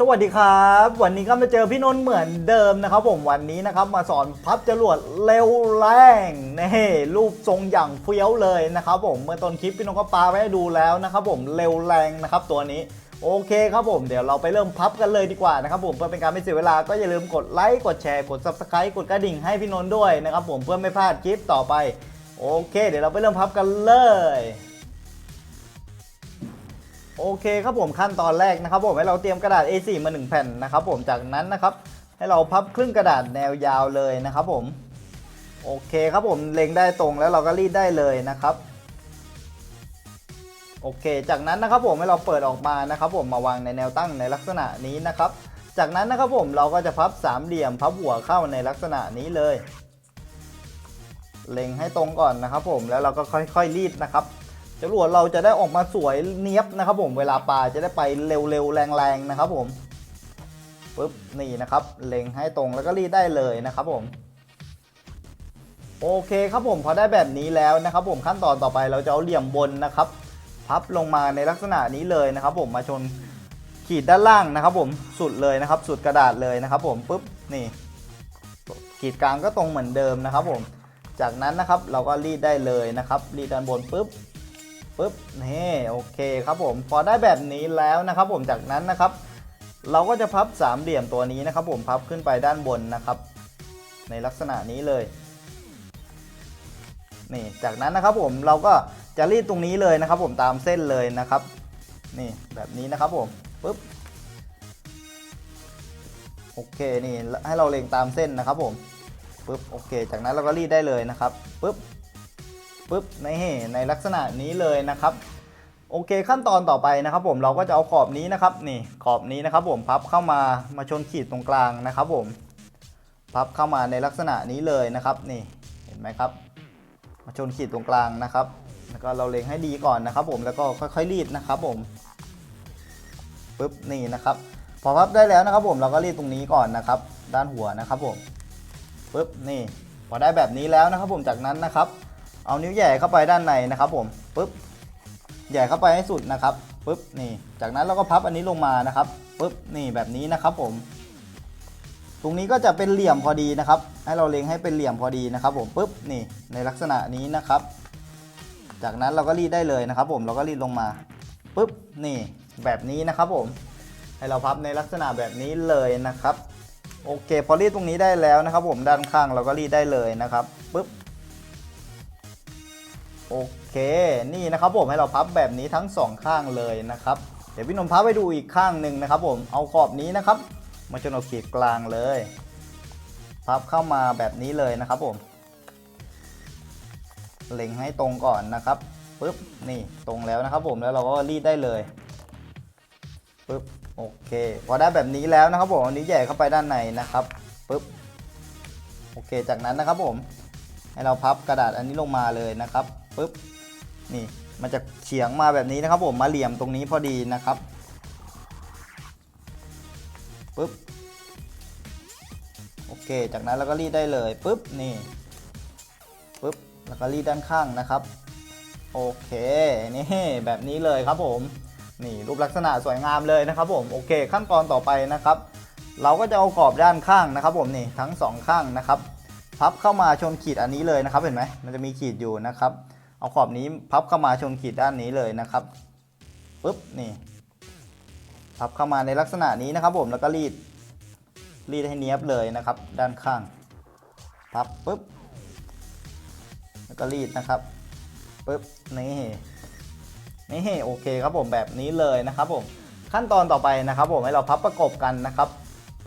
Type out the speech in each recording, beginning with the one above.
สวัสดีครับ วันนี้ก็มาเจอพี่นนท์เหมือนเดิมนะครับ ผมวันนี้นะครับมาสอนพับจรวดเร็วแรงนี่รูปทรงอย่างเฟี้ยวเลยนะครับผมเมื่อต้นคลิปพี่นนท์ก็ปาไว้ให้ดูแล้วนะครับผมเร็วแรงนะครับตัวนี้โอเคครับผมเดี๋ยวเราไปเริ่มพับกันเลยดีกว่านะครับผมเพื่อเป็นการไม่เสียเวลาก็อย่าลืมกดไลค์กดแชร์กด subscribe กดกระดิ่งให้พี่นนท์ด้วยนะครับผมเพื่อไม่พลาดคลิปต่อไป โอเค เดี๋ยวเราไปเริ่มพับกันเลย อเคครับผมขั้นตอนแรกนะครับผมให้เราเตรียมกระดาษ A4 มา 1 แผ่นนะครับผมจากนั้นนะครับ ให้เราพับครึ่งกระดาษแนวยาวเลยนะครับผมโอเคครับผมเล็งได้ตรงแล้วเราก็รีดได้เลยนะครับโอเค จากนั้นนะครับผมให้เราเปิดออกมานะครับผมมาวางในแนวตั้งในลักษณะนี้นะครับ จากนั้นนะครับผมเราก็จะพับสามเหลี่ยมพับหัวเข้าในลักษณะนี้เลย เล็งให้ตรงก่อนนะครับผมแล้วเราก็ค่อยๆรีดนะครับ จรวดเราจะได้ออกมาสวยเนียบนะครับผมเวลาปลาจะได้ไปเร็วๆแรงๆนะครับผมปึ๊บนี่นะครับเล็งให้ตรงแล้วก็รีดได้เลยนะครับผมโอเคครับผมพอได้แบบนี้แล้วนะครับ ผมขั้นตอนต่อไปเราจะเอาเหลี่ยมบนนะครับ พับลงมาในลักษณะนี้เลยนะครับ ผมมาชนขีดด้านล่างนะครับ ผมสุดเลยนะครับ สุดกระดาษเลยนะครับ ผมปึ๊บนี่ ขีดกลางก็ตรงเหมือนเดิมนะครับ ผมจากนั้นนะครับเราก็รีดได้เลยนะครับ รีดด้านบนปึ๊บ ปึ๊บนี่โอเคครับผมพอได้แบบนี้แล้วนะครับ ผมจากนั้นนะครับ เราก็จะพับสามเหลี่ยมตัวนี้นะครับ ผมพับขึ้นไปด้านบนนะครับ ในลักษณะนี้เลยนี่จากนั้นนะครับผมเราก็จะรีดตรงนี้เลยนะครับ ผมตามเส้นเลยนะครับ นี่แบบนี้นะครับผมปึ๊บโอเคนี่ให้เราเล็งตามเส้นนะครับผมปึ๊บโอเค จากนั้นเราก็รีดได้เลยนะครับปึ๊บ ปุ๊บนี่ในลักษณะนี้เลยนะครับ โอเคขั้นตอนต่อไปนะครับ ผมเราก็จะเอาขอบนี้นะครับนี่ขอบนี้นะครับ ผมพับเข้ามามาชนขีดตรงกลางนะครับ ผมพับเข้ามาในลักษณะนี้เลยนะครับ นี่เห็นไหมครับ มาชนขีดตรงกลางนะครับ แล้วก็เราเล็งให้ดีก่อนนะครับ ผมแล้วก็ค่อยๆรีดนะครับ ผมปุ๊บนี่นะครับ พอพับได้แล้วนะครับ ผมเราก็รีดตรงนี้ก่อนนะครับ ด้านหัวนะครับ ผมปุ๊บนี่พอได้แบบนี้แล้วนะครับ ผมจากนั้นนะครับ เอานิ้วแหย่เข้าไปด้านในนะครับผมปุ๊บแหย่เข้าไปให้สุดนะครับปุ๊บนี่ จากนั้นเราก็พับอันนี้ลงมานะครับปุ๊บนี่แบบนี้นะครับผม ตรงนี้ก็จะเป็นเหลี่ยมพอดีนะครับ ให้เราเล็งให้เป็นเหลี่ยมพอดีนะครับ ผมปุ๊บนี่ในลักษณะนี้นะครับ จากนั้นเราก็รีดได้เลยนะครับ ผมเราก็รีดลงมาปุ๊บนี่แบบนี้นะครับผมให้เราพับในลักษณะแบบนี้เลยนะครับ โอเค พอรีดตรงนี้ได้แล้วนะครับ ผมด้านข้างเราก็รีดได้เลยนะครับปุ๊บ โอเค นี่นะครับผมให้เราพับแบบนี้ทั้งสองข้างเลยนะครับ เดี๋ยวพี่นนท์พับไปดูอีกข้างหนึ่งนะครับ ผม เอาขอบนี้นะครับ มาจนเอาขีดกลางเลย พับเข้ามาแบบนี้เลยนะครับผม เล็งให้ตรงก่อนนะครับ ปึ๊บ นี่ตรงแล้วนะครับ ผม แล้วเราก็รีดได้เลย ปึ๊บ โอเค พอได้แบบนี้แล้วนะครับผมอันนี้แย่เข้าไปด้านในนะครับ ปึ๊บ โอเค จากนั้นนะครับผม ให้เราพับกระดาษอันนี้ลงมาเลยนะครับ ปึ๊บนี่มันจะเฉียงมาแบบนี้นะครับผมมาเหลี่ยมตรงนี้พอดีนะครับปึ๊บโอเค จากนั้นเราก็รีดได้เลยปึ๊บนี่ปึ๊บแล้วก็รีดด้านข้างนะครับ โอเคนี่แบบนี้เลยครับผมนี่รูปลักษณะสวยงามเลยนะครับผมโอเค ขั้นตอนต่อไปนะครับ เราก็จะเอากรอบด้านข้างนะครับ ผมนี่ทั้งสองข้างนะครับ พับเข้ามาชนขีดอันนี้เลยนะครับเห็นไหมมันจะมีขีดอยู่นะครับ เอาขอบนี้พับเข้ามาชนขีดด้านนี้เลยนะครับปุ๊บนี่พับเข้ามาในลักษณะนี้นะครับ ผมแล้วก็รีดรีดให้เนี้ยบเลยนะครับ ด้านข้างพับปุ๊บแล้วก็รีดนะครับปุ๊บนี่นี่โอเคครับผมแบบนี้เลยนะครับผมขั้นตอนต่อไปนะครับ ผมให้เราพับประกบกันนะครับ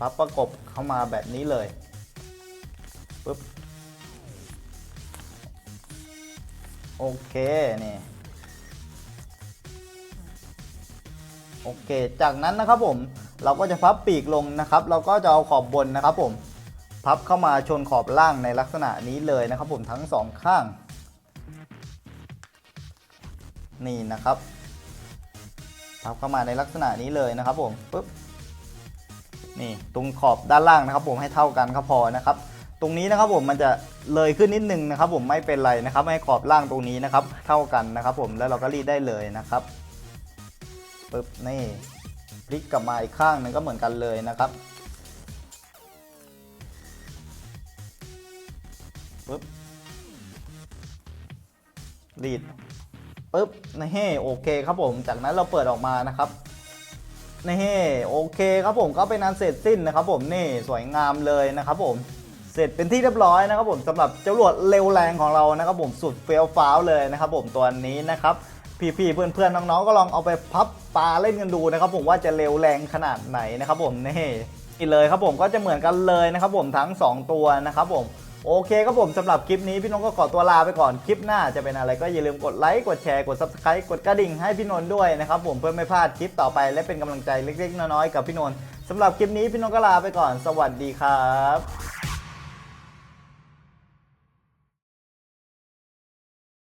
พับประกบเข้ามาแบบนี้เลยปึ๊บ โอเคนี่โอเค จากนั้นนะครับผมเราก็จะพับปีกลงนะครับ เราก็จะเอาขอบบนนะครับผมพับเข้ามาชนขอบล่างในลักษณะนี้เลยนะครับผมทั้งสองข้าง นี่นะครับพับเข้ามาในลักษณะนี้เลยนะครับผมปึ๊บนี่ตรงขอบด้านล่างนะครับผมให้เท่ากันก็พอนะครับ ตรงนี้นะครับผมมันจะเลยขึ้นนิดนึงนะครับ ผมไม่เป็นไรนะครับให้ขอบล่างตรงนี้นะครับ เท่ากันนะครับ ผมแล้วเราก็รีดได้เลยนะครับปึ๊บนี่ลิกกลับมาอีกข้างนึงก็เหมือนกันเลยนะครับปึ๊บรีดปึ๊บนี่โอเคครับผม จากนั้นเราเปิดออกมานะครับนี่โอเคครับผมก็เป็นอันเสร็จสิ้นนะครับ ผมนี่สวยงามเลยนะครับผม เสร็จเป็นที่เรียบร้อยนะครับผมสำหรับจรวดเร็วแรงของเรานะครับผมสุดเฟี้ยวฟ้าวเลยนะครับผมตัวนี้นะครับพี่ๆเพื่อนๆน้องๆก็ลองเอาไปพับปลาเล่นกันดูนะครับผมว่าจะเร็วแรงขนาดไหนนะครับผมนี่ีเลยครับผมก็จะเหมือนกันเลยนะครับผมทั้ง 2 ตัวนะครับผมโอเคครับผมสำหรับคลิปนี้พี่นนท์ก็ขอตัวลาไปก่อนคลิปหน้าจะเป็นอะไรก็อย่าลืมกดไลค์กดแชร์กด subscribe กดกระดิ่งให้พี่นนท์ด้วยนะครับผมเพื่อไม่พลาดคลิปต่อไปและเป็นกำลังใจเล็กๆ น้อยๆกับพี่นนท์สำหรับคลิปนี้พี่นนท์ก็ลาไปก่อน สวัสดีครับ